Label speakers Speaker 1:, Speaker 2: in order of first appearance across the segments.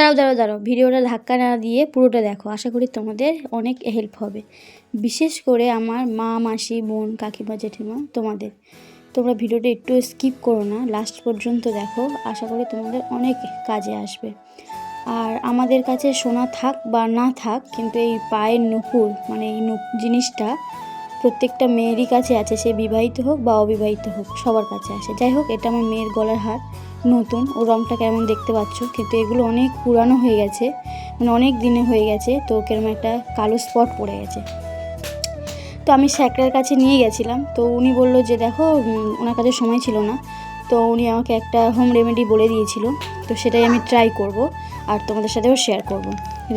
Speaker 1: দাঁড়াও দাঁড়াও দাঁড়াও। ভিডিওটা ধাক্কা না দিয়ে পুরোটা দেখো। আশা করি তোমাদের অনেক হেল্প হবে। বিশেষ করে আমার মা, মাসি, বোন, কাকিমা, জেঠিমা তোমাদের। তোমরা ভিডিওটা একটু স্কিপ করো না। লাস্ট পর্যন্ত দেখো। আশা করি তোমাদের অনেক কাজে আসবে। আর আমাদের কাছে সোনা থাক বা না থাক, কিন্তু এই পায়ের নুপুর মানে এই জিনিসটা প্রত্যেকটা মেয়েরই কাছে আছে, সে বিবাহিত হোক বা অবিবাহিত হোক, সবার কাছে আছে। যাই হোক, এটা আমার মেয়ের গলার হার, নতুন। ও রঙটা কেমন দেখতে পাচ্ছ? কিন্তু এগুলো অনেক পুরানো হয়ে গেছে মানে অনেক দিনে হয়ে গেছে, তো কেরম একটা কালো স্পট পড়ে গেছে। তো আমি স্যাকরার কাছে নিয়ে গেছিলাম, তো উনি বলল যে, দেখো ওনার কাছে সময় ছিল না। তো উনি আমাকে একটা হোম রেমেডি বলে দিয়েছিল, তো সেটাই আমি ট্রাই করব, আর তোমাদের সাথেও শেয়ার করব।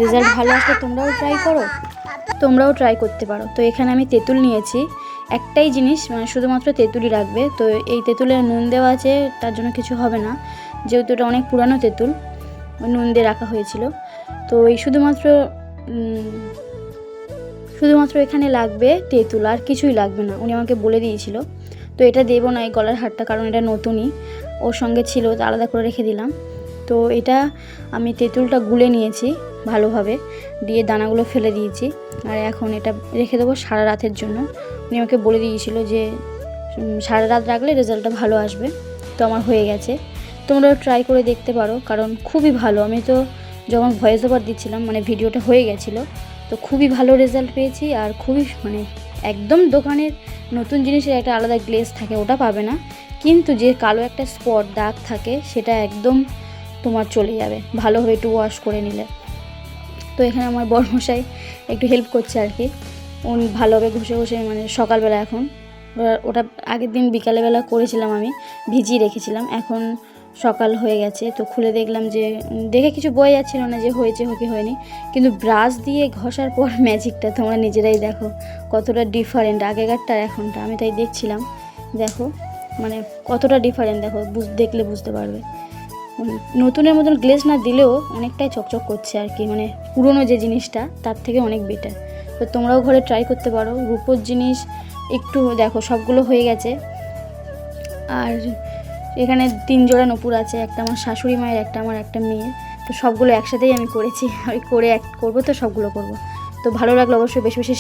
Speaker 1: রেজাল্ট ভালো আসলে তোমরাও ট্রাই করো। তোমরাও ট্রাই করতে পারো। তো এখানে আমি তেঁতুল নিয়েছি। একটাই জিনিস মানে শুধুমাত্র তেঁতুলই রাখবে। তো এই তেঁতুলে নুন দেওয়া আছে, তার জন্য কিছু হবে না। যেহেতু এটা অনেক পুরানো তেঁতুল, নুন দিয়ে রাখা হয়েছিল। তো এই শুধুমাত্র শুধুমাত্র এখানে লাগবে তেঁতুল, আর কিছুই লাগবে না। উনি আমাকে বলে দিয়েছিল। তো এটা দেবো না এই গলার হারটা, কারণ এটা নতুনই। ওর সঙ্গে ছিল আলাদা করে রেখে দিলাম। তো এটা আমি তেঁতুলটা গুলে নিয়েছি। ভালোভাবে দিয়ে দানাগুলো ফেলে দিয়েছি। আর এখন এটা রেখে দেবো সারা রাতের জন্য। উনি আমাকে বলে দিয়েছিল যে সারা রাত রাখলে রেজাল্টটা ভালো আসবে। তো আমার হয়ে গেছে। তোমরাও ট্রাই করে দেখতে পারো, কারণ খুবই ভালো। আমি তো যখন ভয়েস ওভার দিচ্ছিলাম মানে ভিডিওটা হয়ে গেছিল, তো খুবই ভালো রেজাল্ট পেয়েছি। আর খুবই মানে একদম দোকানের নতুন জিনিসের একটা আলাদা গ্লেস থাকে, ওটা পাবে না। কিন্তু যে কালো একটা স্পট দাগ থাকে, সেটা একদম তোমার চলে যাবে, ভালোভাবে একটু ওয়াশ করে নিলে। তো এখানে আমার বড়মশাই একটু হেল্প করছে আর কি। উনি ভালোভাবে ঘষে ঘষে মানে সকালবেলা এখন। ওটা আগের দিন বিকালবেলা করেছিলাম আমি, ভিজিয়ে রেখেছিলাম। এখন সকাল হয়ে গেছে, তো খুলে দেখলাম যে, দেখে কিছু বোঝা যাচ্ছিল না যে হয়েছে কি হয়নি। কিন্তু ব্রাশ দিয়ে ঘষার পর ম্যাজিকটা তোমরা নিজেরাই দেখো, কতটা ডিফারেন্ট আগেকারটা এখনটা, আমি তাই দেখছিলাম। দেখো মানে কতটা ডিফারেন্ট দেখো, বুঝ দেখলে বুঝতে পারবে। নতুনের মতন গ্লেজ না দিলেও অনেকটাই চকচক করছে আর কি মানে পুরনো যে জিনিসটা, তার থেকে অনেক বেটার তো তোমরাও ঘরে ট্রাই করতে পারো। রূপোর জিনিস একটু দেখো, সবগুলো হয়ে গেছে। আর এখানে তিন জোড়া নপুর আছে, একটা আমার শাশুড়ি মায়ের, একটা আমার একটা মেয়ের। তো সবগুলো একসাথেই আমি করেছি। ওই করে এক করব তো সবগুলো করব। তো ভালো লাগল অবশ্যই বেশি বেশি